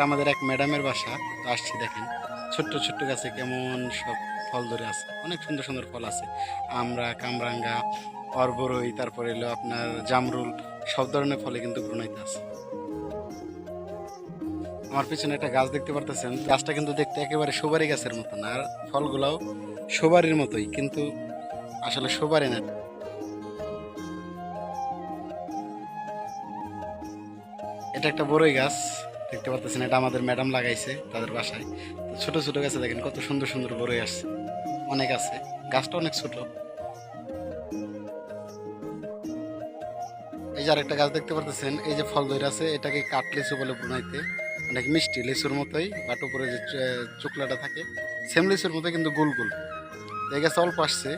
এটা আমাদের এক ম্যাডামের বাসা। তো আসছি দেখেন। ছোট্ট ছোট্ট গাছে কেমন সব ফল ধরে আছে। অনেক সুন্দর সুন্দর ফল আছে। আমরা, কামরাঙ্গা, অরবরই, তারপরে এলো আপনার জামরুল, সব ধরনের ফলে কিন্তু গ্রুনাইতে আছে। আমার পিছনে একটা গাছ দেখতে পারতেছেন। গাছটা কিন্তু দেখতে একেবারে সুপারি গাছের মতন আর ফলগুলাও সুপারির মতোই, কিন্তু আসলে সুপারি না। এটা একটা বড়ই গাছ। দেখতে পারতেছেন, এটা আমাদের ম্যাডাম লাগাইছে তাদের বাসায়। তো ছোট ছোট গাছে দেখেন কত সুন্দর সুন্দর বড়ই আসছে। অনেক আছে। গাছটা অনেক ছোট। এই যে আরেকটা গাছ দেখতে পারতেছেন, এই যে ফল ধরে আছে, এটাকে কাঠ লিচু বলে বুনাইতে অনেক মিষ্টি লিচুর মতোই, বাট উপরে যে চুকলাটা থাকে সেম লিচুর মতো কিন্তু গোল গোল। এই গাছ অল্প আসছে।